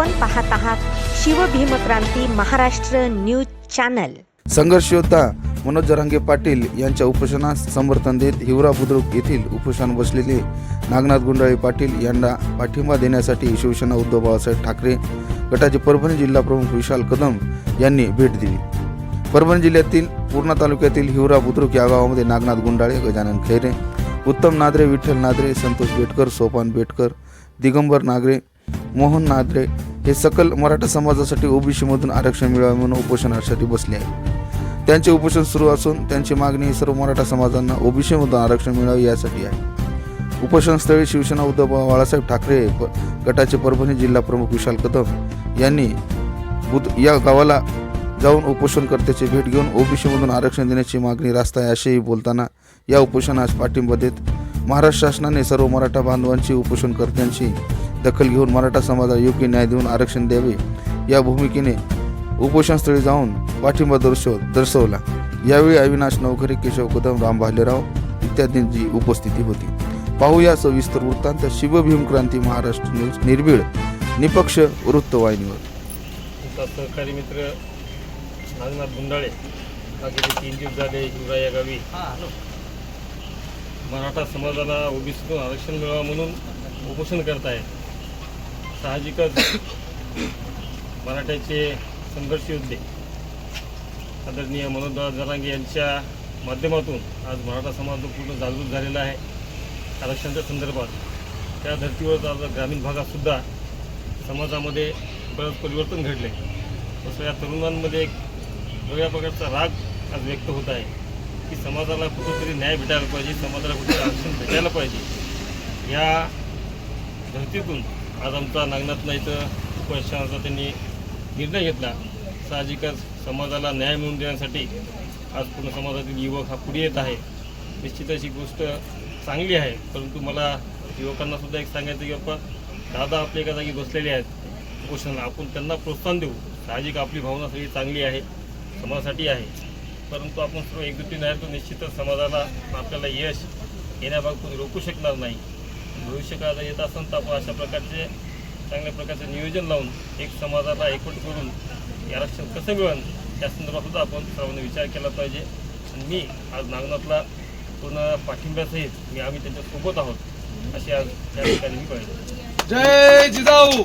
आपण पाहत आहात शिवभीमक्रांती महाराष्ट्र न्यूज चॅनल. संघर्ष योद्धा मनोज जरांगे पाटील यांच्या उपोषणास समर्थन देत हिवरा बुद्रुक येथील उपोषण बसलेले नागनाथ गुंडाळे पाटील यांना पाठिंबा देण्यासाठी शिवसेना उद्धव बाळासाहेब ठाकरे गटाचे परभणी जिल्हा प्रमुख विशाल कदम यांनी भेट दिली. परभणी जिल्ह्यातील पूर्णा तालुक्यातील हिवरा बुद्रुक या गावामध्ये नागनाथ गुंडाळे गजानन खैरे उत्तम नादरे विठ्ठल नादरे संतोष बेटकर सोपान बेटकर दिगंबर नागरे मोहन नादरे हे सकल मराठा समाजासाठी ओबीसीमधून आरक्षण मिळावे म्हणून उपोषणासाठी बसले आहे. त्यांचे उपोषण सुरू असून त्यांची मागणी सर्व मराठा समाजांना ओबीसीमधून आरक्षण मिळावे यासाठी आहे. उपोषणस्थळी शिवसेना उद्धव बाळासाहेब ठाकरे प- गटाचे परभणी जिल्हा प्रमुख विशाल कदम यांनी बुध या गावाला जाऊन उपोषणकर्त्याची भेट घेऊन ओबीसीमधून आरक्षण देण्याची मागणी रास्त आहे असेही बोलताना या उपोषणास पाठिंबा देत महाराष्ट्र शासनाने सर्व मराठा बांधवांची उपोषणकर्त्यांची दखल घेऊन मराठा समाजाला योग्य न्याय देऊन आरक्षण द्यावे. या भूमिकेने उपोषणस्थळी जाऊन पाठिंबा दर्शव दर्शवला. यावेळी अविनाश नवखरे केशव कदम राम भालेराव इत्यादींची उपस्थिती होती. पाहूया सविस्तर वृत्तांत शिवभीम क्रांती महाराष्ट्र न्यूज निर्भीड निपक्ष वृत्तवाहिनीवर सहकारी मित्र नागनाथ गुंडाळे तीन दिवस झाले हिवरा या गावी. मराठा समाजाला ओबीसीतून आरक्षण मिळावं म्हणून उपोषण करत आहे. साहजिकच मराठ्याचे संघर्ष योद्धे. आदरणीय मनोज जरांगे यांच्या माध्यमातून आज मराठा समाज पूर्ण जागृत झालेला आहे. आरक्षणाच्या संदर्भात त्या धर्तीवर आज ग्रामीण भागातसुद्धा समाजामध्ये बरंच परिवर्तन घडले. तसं या तरुणांमध्ये एक वेगळ्या प्रकारचा राग आज व्यक्त होत आहे की समाजाला कुठंतरी न्याय भेटायला पाहिजे समाजाला कुठेतरी आरक्षण भेटायला पाहिजे. या धर्तीतून आज आमचा नागनाथ नाईचं उपोषणाचा त्यांनी निर्णय घेतला. साहजिकच समाजाला न्याय मिळवून देण्यासाठी आज पूर्ण समाजातील युवक हा पुढे येत आहे. निश्चितच ही गोष्ट चांगली आहे. परंतु मला युवकांना सुद्धा एक सांगायचं की बाप्पा दादा आपल्या एका जागी बसलेले आहेत. उपोषणाला आपण त्यांना प्रोत्साहन देऊ. साहजिक आपली भावना सगळी चांगली आहे. समाजासाठी आहे. परंतु आपण सर्व एकजुटीने आहे तर निश्चितच समाजाला आपल्याला यश येण्याबाबत कोणी रोखू शकणार नाही. भविष्य काळात येत असेल तर आपण अशा प्रकारचे चांगल्या प्रकारचे नियोजन लावून एक समाजाला एकवट करून हे आरक्षण कसं मिळेल या संदर्भात सुद्धा आपण सर्वांनी विचार केला पाहिजे. आणि मी आज नागनाथला पूर्ण पाठिंब्यासहित मी आम्ही त्यांच्यासोबत आहोत अशी आज त्या ठिकाणी मी पाहिजे जय जिजाऊ!